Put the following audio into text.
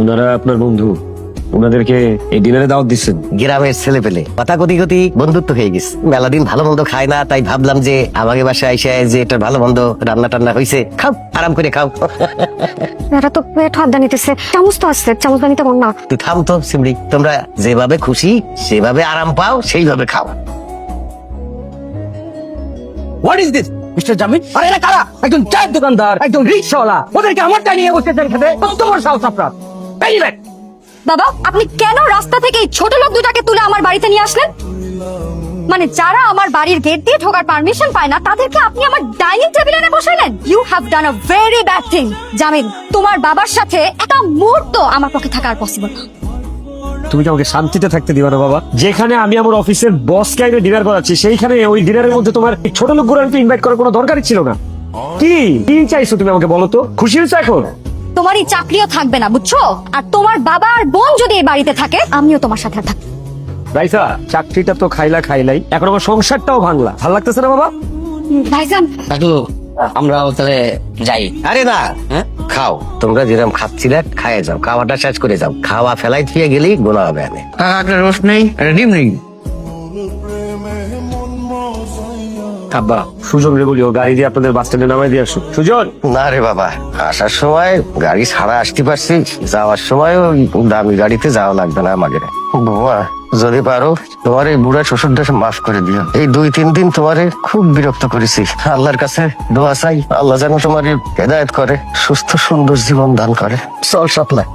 ওনারা আপনার বন্ধু। ওনাদেরকে এই ডিনারে দাওয়াত দিচ্ছেন। গ্রামের ছেলে পেলে কথা গতি গতি বন্ধুত্ব হয়ে গেছে। মেলা দিন ভালো মন্দ খায় না তাই ভাবলাম যে আমাকে বাসায় যে এটা ভালো মন্দ রান্না টান্না হয়েছে খাও আরাম করে খাও। এটা তো নিতেছে। চামচ তো আসছে চামচ বানিতে না তুই থাম তো সিমড়ি তোমরা যেভাবে খুশি সেভাবে আরাম পাও সেইভাবে খাও। হোয়াট ইজ দিস মিস্টার জামিন আরে এরা কারা? একজন চায়ের দোকানদার একজন রিক্সাওয়ালা। ওদেরকে আমারটা নিয়ে বসেছেন খেতে। কত বড় সাহস আপনার। বেরিয়ে বাবা আপনি কেন রাস্তা থেকে এই ছোট লোক দুটাকে তুলে আমার বাড়িতে নিয়ে আসলেন? মানে যারা আমার বাড়ির গেট দিয়ে ঢোকার পারমিশন পায় না তাদেরকে আপনি আমার ডাইনিং টেবিলে এনে বসাইলেন? You have done a very bad thing জামিন তোমার বাবার সাথে একটা মুহূর্ত আমার পক্ষে থাকা আর পসিবল তুমি কি আমাকে শান্তিতে থাকতে দিবা না বাবা? যেখানে আমি আমার অফিসের বস কাইনে ডিনার করাচ্ছি সেইখানে ওই ডিনারের মধ্যে তোমার এই ছোট লোকগুলো ইনভাইট করার কোনো দরকারই ছিল না। কি? কি চাইছো তুমি আমাকে বলো তো? খুশি হয়েছো এখন? তোমার এই চাকরিও থাকবে না বুঝছ? আর তোমার বাবা আর বোন যদি এই বাড়িতে থাকে আমিও তোমার সাথে আর থাকব রাইসা চাকরিটা তো খাইলা খাইলাই এখন আমার সংসারটাও ভাঙলা। ভালো লাগতেছে না বাবা? ভাইজান। দাদু আমরাও তাহলে যাই। আরে না হ্যাঁ? খাও। তোমরা যেরকম খাচ্ছিলে খাইয়ে যাও। খাওয়াটা শেষ করে যাও। খাওয়া ফেলাই দিয়ে গেলেই গোনা হবে আমি কাকা একটা রোস্ট নেই? ডিম নেই। আব্বা সুজন রে বলিও গাড়ি দিয়ে আপনাদের বাস স্ট্যান্ডে নামাই দিয়ে আসো। সুজন! না রে বাবা আসার সময় গাড়ি ছাড়া আসতে পারছি যাওয়ার সময় দামি গাড়িতে যাওয়া লাগবে না আমাকে। বাবা যদি পারো তোমার এই বুড়া শ্বশুরটা মাফ করে দিও। এই দুই তিন দিন তোমারে খুব বিরক্ত করেছি। আল্লাহর কাছে দোয়া চাই আল্লাহ যেন তোমার হেদায়ত করে সুস্থ সুন্দর জীবন দান করে। চল সাপ্লাই